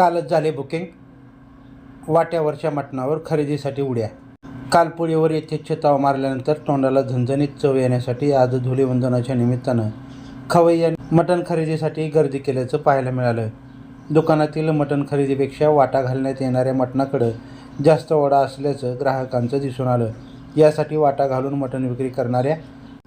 कालच झाले बुकिंग. वाट्यावरच्या मटणावर खरेदीसाठी उड्या. कालपुळीवर येथे यथेच्छ ताव मारल्यानंतर तोंडाला झणझणीत चव येण्यासाठी आज धुलीवंदनाच्या निमित्तानं खवय्या मटण खरेदीसाठी गर्दी केल्याचं पाहायला मिळालं. दुकानातील मटण खरेदीपेक्षा वाटा घालण्यात येणाऱ्या मटणाकडं जास्त ओढा असल्याचं ग्राहकांचं दिसून आलं. यासाठी वाटा घालून मटण विक्री करणाऱ्या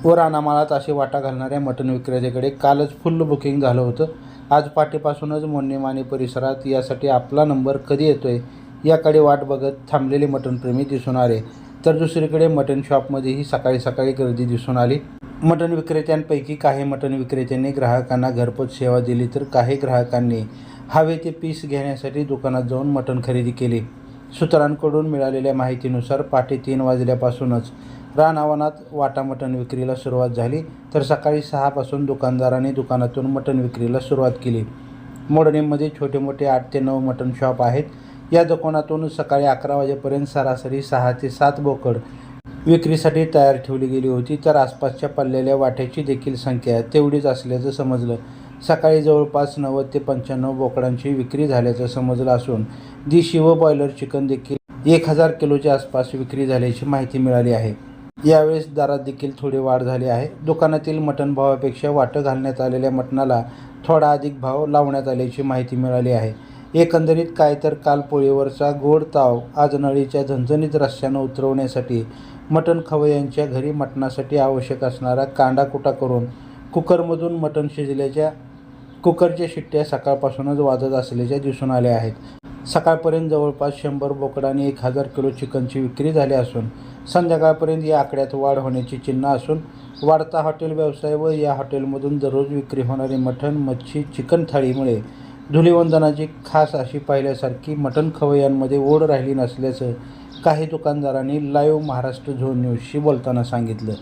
व रानामाळात असे वाटा घालणाऱ्या मटण विक्रेत्याकडे कालच फुल बुकिंग झालं होतं. आज पाठीपासूनच मोन्नेमाने परिसरात यासाठी आपला नंबर कधी येतोय याकडे वाट बघत थांबलेले मटणप्रेमी दिसून आले. तर दुसरीकडे मटण शॉपमध्येही सकाळी सकाळी गर्दी दिसून आली. मटण विक्रेत्यांपैकी काही मटण विक्रेत्यांनी ग्राहकांना घरपोच सेवा दिली तर काही ग्राहकांनी हवे ते पीस घेण्यासाठी दुकानात जाऊन मटण खरेदी केली. सूत्रांकडून मिळालेल्या माहितीनुसार पहाटे तीन वाजल्यापासूनच रानावनात वाटा मटण विक्रीला सुरुवात झाली तर सकाळी सहापासून दुकानदारांनी दुकानातून मटण विक्रीला सुरुवात केली. मोडणीमध्ये छोटे मोठे आठ ते नऊ मटण शॉप आहेत. या दुकानातून सकाळी अकरा वाजेपर्यंत सरासरी सहा ते सात बोकड विक्रीसाठी तयार ठेवली गेली होती तर आसपासच्या पडलेल्या वाट्याची देखील संख्या तेवढीच असल्याचं समजलं. सकाळी जवळपास नव्वद ते पंच्याण्णव बोकडांची विक्री झाल्याचं समजलं असून देशी व बॉयलर चिकन देखील एक हजार किलोच्या आसपास विक्री झाल्याची माहिती मिळाली आहे. यावेळेस दरात देखील थोडी वाढ झाली आहे. दुकानातील मटण भावापेक्षा वाटं घालण्यात आलेल्या मटणाला थोडा अधिक भाव लावण्यात आल्याची माहिती मिळाली आहे. एकंदरीत काय तर काल पोळीवरचा गोड ताव आज नळीच्या झणझणीत रस्त्यानं उतरवण्यासाठी मटण खवयांच्या घरी मटणासाठी आवश्यक असणारा कांदा कुटा करून कुकरमधून मटण शिजल्याच्या कुकरच्या शिट्ट्या सकाळपासूनच वाजत असल्याच्या दिसून आल्या आहेत. सकाळपर्यंत जवळपास शंभर बोकडा आणि एक हजार किलो चिकनची विक्री झाली असून संध्याकाळपर्यंत या आकड्यात वाढ होण्याची चिन्ह असून वाढता हॉटेल व्यवसाय व या हॉटेलमधून दररोज विक्री होणारी मटण मच्छी चिकन थाळीमुळे धुलीवंदनाची खास अशी पाहिल्यासारखी मटण खवय्यांमध्ये ओढ राहिली नसल्याचं काही दुकानदारांनी लाईव्ह महाराष्ट्र झोन न्यूजशी बोलताना सांगितलं.